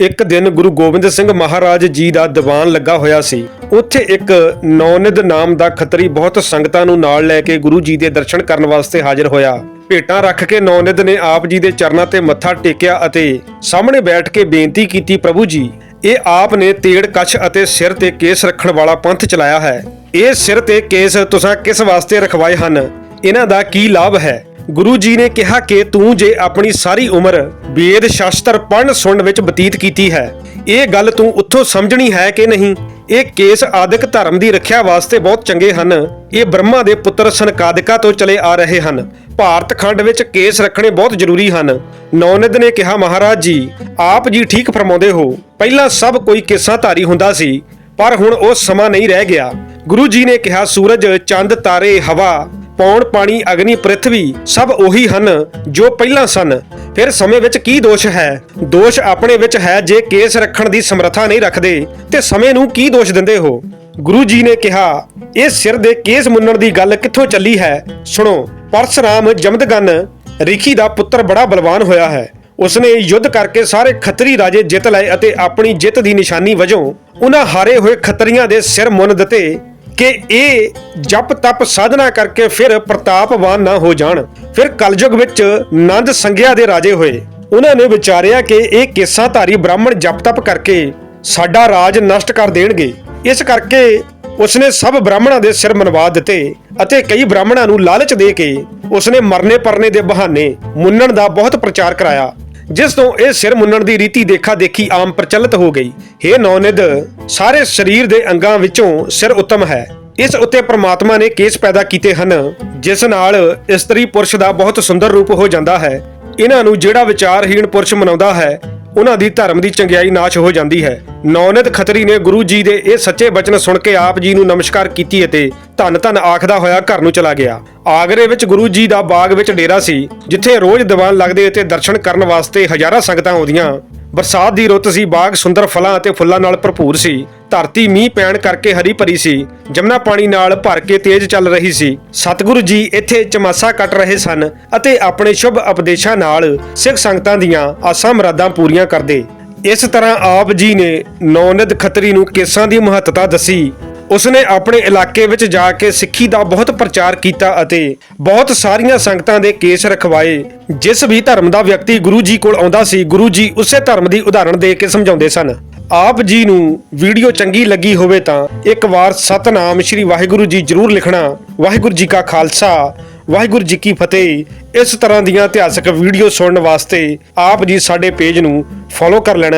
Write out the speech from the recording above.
ਇੱਕ ਦਿਨ ਗੁਰੂ ਗੋਬਿੰਦ ਸਿੰਘ ਮਹਾਰਾਜ ਜੀ ਦਾ ਦੀਵਾਨ ਲੱਗਾ ਹੋਇਆ ਸੀ। ਉੱਥੇ ਇੱਕ ਨੌਨਿਦ ਨਾਮ ਦਾ ਖੱਤਰੀ ਬਹੁਤ ਸੰਗਤਾਂ ਨੂੰ ਨਾਲ ਲੈ ਕੇ ਗੁਰੂ ਜੀ ਦੇ ਦਰਸ਼ਨ ਕਰਨ ਵਾਸਤੇ ਹਾਜ਼ਰ ਹੋਇਆ। ਭੇਟਾਂ ਰੱਖ ਕੇ ਨੌਨਿਦ ਨੇ ਆਪ ਜੀ ਦੇ ਚਰਨਾਂ ਤੇ ਮੱਥਾ ਟੇਕਿਆ ਅਤੇ ਸਾਹਮਣੇ ਬੈਠ ਕੇ ਬੇਨਤੀ ਕੀਤੀ, ਪ੍ਰਭੂ ਜੀ, ਇਹ ਆਪ ਨੇ ਤੇੜ, ਕੱਛ ਅਤੇ ਸਿਰ ਤੇ ਕੇਸ ਰੱਖਣ ਵਾਲਾ ਪੰਥ ਚਲਾਇਆ ਹੈ। ਇਹ ਸਿਰ ਤੇ ਕੇਸ ਤੁਸੀਂ ਕਿਸ ਵਾਸਤੇ ਰਖਵਾਏ ਹਨ? ਇਹਨਾਂ ਦਾ ਕੀ ਲਾਭ ਹੈ? ਗੁਰੂ ਜੀ ਨੇ ਕਿਹਾ ਕਿ ਤੂੰ ਜੇ ਆਪਣੀ ਸਾਰੀ ਉਮਰ ਵੇਦ ਸ਼ਾਸਤਰ ਪੜ੍ਹਨ ਸੁਣਨ ਵਿੱਚ ਬਤੀਤ ਕੀਤੀ ਹੈ, ਇਹ ਗੱਲ ਤੂੰ ਉੱਥੋਂ ਸਮਝਣੀ ਹੈ ਕਿ ਨਹੀਂ? ਇਹ ਕੇਸ ਆਦਿਕ ਧਰਮ ਦੀ ਰੱਖਿਆ ਵਾਸਤੇ ਬਹੁਤ ਚੰਗੇ ਹਨ। ਇਹ ਬ੍ਰਹਮਾ ਦੇ ਪੁੱਤਰ ਸਨਕਾਦਿਕਾ ਤੋਂ ਚਲੇ ਆ ਰਹੇ ਹਨ। ਭਾਰਤ ਖੰਡ ਵਿੱਚ ਕੇਸ ਰੱਖਣੇ ਬਹੁਤ ਜ਼ਰੂਰੀ ਹਨ। ਨੌਨਿਦ ਨੇ ਕਿਹਾ, ਮਹਾਰਾਜ ਜੀ, ਆਪ ਜੀ ਠੀਕ ਫਰਮਾਉਂਦੇ ਹੋ, ਪਹਿਲਾਂ ਸਭ ਕੋਈ ਕੇਸਾਂ ਧਾਰੀ ਹੁੰਦਾ ਸੀ, ਪਰ ਹੁਣ ਉਹ ਸਮਾਂ ਨਹੀਂ ਰਹਿ ਗਿਆ। ਗੁਰੂ ਜੀ ਨੇ ਕਿਹਾ, ਸੂਰਜ, ਚੰਦ, ਤਾਰੇ, ਹਵਾ ਪੌਣ, ਪਾਣੀ, ਅਗਨੀ ਪ੍ਰithvi ਸਭ ਉਹੀ ਹਨ ਜੋ ਪਹਿਲਾਂ ਸਨ। ਫਿਰ ਸਮੇਂ ਵਿੱਚ ਕੀ ਦੋਸ਼ ਹੈ? ਦੋਸ਼ ਆਪਣੇ ਵਿੱਚ ਹੈ ਜੇ ਕੇਸ ਰੱਖਣ ਦੀ ਸਮਰੱਥਾ ਨਹੀਂ ਰੱਖਦੇ, ਤੇ ਸਮੇਂ ਨੂੰ ਕੀ ਦੋਸ਼ ਦਿੰਦੇ ਹੋ? ਗੁਰੂ ਜੀ ਨੇ ਕਿਹਾ, ਇਹ ਸਿਰ ਦੇ ਕੇਸ ਮੁੰਨਣ ਦੀ ਗੱਲ ਕਿੱਥੋਂ ਚੱਲੀ ਹੈ? ਸੁਣੋ, ਪਰਸਰਾਮ ਜਮਦਗਨ ਰਿਖੀ ਦਾ ਪੁੱਤਰ ਬੜਾ ਬਲਵਾਨ ਹੋਇਆ ਹੈ। ਉਸਨੇ ਯੁੱਧ ਕਰਕੇ ਸਾਰੇ ਖੱਤਰੀ ਰਾਜੇ ਜਿੱਤ ਲਏ ਅਤੇ ਆਪਣੀ ਜਿੱਤ ਦੀ ਨਿਸ਼ਾਨੀ ਵਜੋਂ ਉਹਨਾਂ ਹਾਰੇ ਹੋਏ ਖੱਤਰੀਆਂ ਦੇ ਸਿਰ ਮੁੰਨ ਦਿੱਤੇ। ਕਿ ਇਹ ਜਪ ਤਪ ਸਾਧਨਾ ਕਰਕੇ ਫਿਰ ਪ੍ਰਤਾਪਵਾਨ ਨਾ ਹੋ ਜਾਣ। ਫਿਰ ਕਲਯੁਗ ਵਿੱਚ ਨੰਦ ਸੰਗਿਆ ਦੇ ਰਾਜੇ ਹੋਏ। ਉਹਨਾਂ ਨੇ ਵਿਚਾਰਿਆ ਕਿ ਇਹ ਕੇਸਾਂ ਧਾਰੀ ਬ੍ਰਾਹਮਣ ਜਪ ਤਪ ਕਰਕੇ ਸਾਡਾ ਰਾਜ ਨਸ਼ਟ ਕਰ ਦੇਣਗੇ। ਇਸ ਕਰਕੇ ਉਸਨੇ ਸਭ ਬ੍ਰਾਹਮਣਾਂ ਦੇ ਸਿਰ ਮਨਵਾ ਦਿੱਤੇ ਅਤੇ ਕਈ ਬ੍ਰਾਹਮਣਾਂ ਨੂੰ ਲਾਲਚ ਦੇ ਕੇ ਉਸਨੇ ਮਰਨੇ ਪਰਨੇ ਦੇ ਬਹਾਨੇ ਮੁੰਨਣ ਦਾ ਬਹੁਤ ਪ੍ਰਚਾਰ ਕਰਾਇਆ। ਜਿਸ ਤੋਂ ਇਹ ਸਿਰ ਮੁੰਨਣ ਦੀ ਰੀਤੀ ਦੇਖਾ ਦੇਖੀ ਆਮ ਪ੍ਰਚਲਿਤ ਹੋ ਗਈ। हे ਨੌਨਿਦ ਸਾਰੇ ਸਰੀਰ ਦੇ ਅੰਗਾਂ ਵਿੱਚੋਂ ਸਿਰ ਉੱਤਮ ਹੈ। ਇਸ ਉੱਤੇ ਪ੍ਰਮਾਤਮਾ ਨੇ ਕੇਸ ਪੈਦਾ ਕੀਤੇ ਹਨ, ਜਿਸ ਨਾਲ ਇਸਤਰੀ ਪੁਰਸ਼ ਦਾ ਬਹੁਤ ਸੁੰਦਰ ਰੂਪ ਹੋ ਜਾਂਦਾ ਹੈ। ਇਹਨਾਂ ਨੂੰ ਜਿਹੜਾ ਵਿਚਾਰਹੀਣ ਪੁਰਸ਼ ਮਨਾਉਂਦਾ ਹੈ, ਉਹਨਾਂ ਦੀ ਧਰਮ ਦੀ ਚੰਗਿਆਈ ਨਾਸ਼ ਹੋ ਜਾਂਦੀ ਹੈ। ਨੌਨਿਤ ਖਤਰੀ ਨੇ ਗੁਰੂ ਜੀ ਦੇ ਇਹ ਸੱਚੇ ਬਚਨ ਸੁਣ ਕੇ ਆਪ ਜੀ ਨੂੰ ਨਮਸਕਾਰ ਕੀਤੀ ਅਤੇ ਧੰਨ ਧੰਨ ਆਖਦਾ ਹੋਇਆ ਘਰ ਨੂੰ ਚਲਾ ਗਿਆ। ਆਗਰੇ ਵਿੱਚ ਗੁਰੂ ਜੀ ਦਾ ਬਾਗ ਵਿੱਚ ਡੇਰਾ ਸੀ, ਜਿੱਥੇ ਰੋਜ਼ ਦੀਵਾਨ ਲੱਗਦੇ ਅਤੇ ਦਰਸ਼ਨ ਕਰਨ ਵਾਸਤੇ ਹਜ਼ਾਰਾਂ ਸੰਗਤਾਂ ਆਉਂਦੀਆਂ। ਬਰਸਾਤ ਦੀ ਰੁੱਤ ਸੀ, ਬਾਗ ਸੁੰਦਰ ਫਲਾਂ ਅਤੇ ਫੁੱਲਾਂ ਨਾਲ ਭਰਪੂਰ ਸੀ। ਧਰਤੀ ਮੀਂਹ ਪੈਣ ਕਰਕੇ ਹਰੀ ਭਰੀ ਸੀ, ਜਮਨਾ ਪਾਣੀ ਨਾਲ ਭਰ ਕੇ ਤੇਜ਼ ਚੱਲ ਰਹੀ ਸੀ। ਸਤਿਗੁਰੂ ਜੀ ਇੱਥੇ ਚਮਾਸਾ ਕੱਟ ਰਹੇ ਸਨ ਅਤੇ ਆਪਣੇ ਸ਼ੁਭ ਉਪਦੇਸ਼ਾਂ ਨਾਲ ਸਿੱਖ ਸੰਗਤਾਂ ਦੀਆਂ ਆਸਾਂ ਮੁਰਾਦਾਂ ਪੂਰੀਆਂ ਕਰਦੇ। ਇਸ ਤਰ੍ਹਾਂ ਆਪ ਜੀ ਨੇ ਨੌਨਿਦ ਖੱਤਰੀ ਨੂੰ ਕੇਸਾਂ ਦੀ ਮਹੱਤਤਾ ਦੱਸੀ। ਉਸਨੇ ਆਪਣੇ ਇਲਾਕੇ ਵਿੱਚ ਜਾ ਕੇ ਸਿੱਖੀ ਦਾ ਬਹੁਤ ਪ੍ਰਚਾਰ ਕੀਤਾ ਅਤੇ ਬਹੁਤ ਸਾਰੀਆਂ ਸੰਗਤਾਂ ਦੇ ਕੇਸ ਰਖਵਾਏ। ਜਿਸ ਵੀ ਧਰਮ ਦਾ ਵਿਅਕਤੀ ਗੁਰੂ ਜੀ ਕੋਲ ਆਉਂਦਾ ਸੀ, ਗੁਰੂ ਜੀ ਉਸੇ ਧਰਮ ਦੀ ਉਦਾਹਰਣ ਦੇ ਕੇ ਸਮਝਾਉਂਦੇ ਸਨ। ਆਪ ਜੀ ਨੂੰ ਵੀਡੀਓ ਚੰਗੀ ਲੱਗੀ ਹੋਵੇ ਤਾਂ ਇੱਕ ਵਾਰ ਸਤਨਾਮ ਸ੍ਰੀ ਵਾਹਿਗੁਰੂ ਜੀ ਜਰੂਰ ਲਿਖਣਾ, ਵਾਹਿਗੁਰੂ ਜੀ ਕਾ ਖਾਲਸਾ, ਵਾਹਿਗੁਰੂ ਜੀ ਕੀ ਫਤਿਹ। ਇਸ ਤਰ੍ਹਾਂ ਦੀਆਂ ਇਤਿਹਾਸਕ ਵੀਡੀਓ ਸੁਣਨ ਵਾਸਤੇ ਆਪ ਜੀ ਸਾਡੇ ਪੇਜ ਨੂੰ ਫੋਲੋ ਕਰ ਲੈਣਾ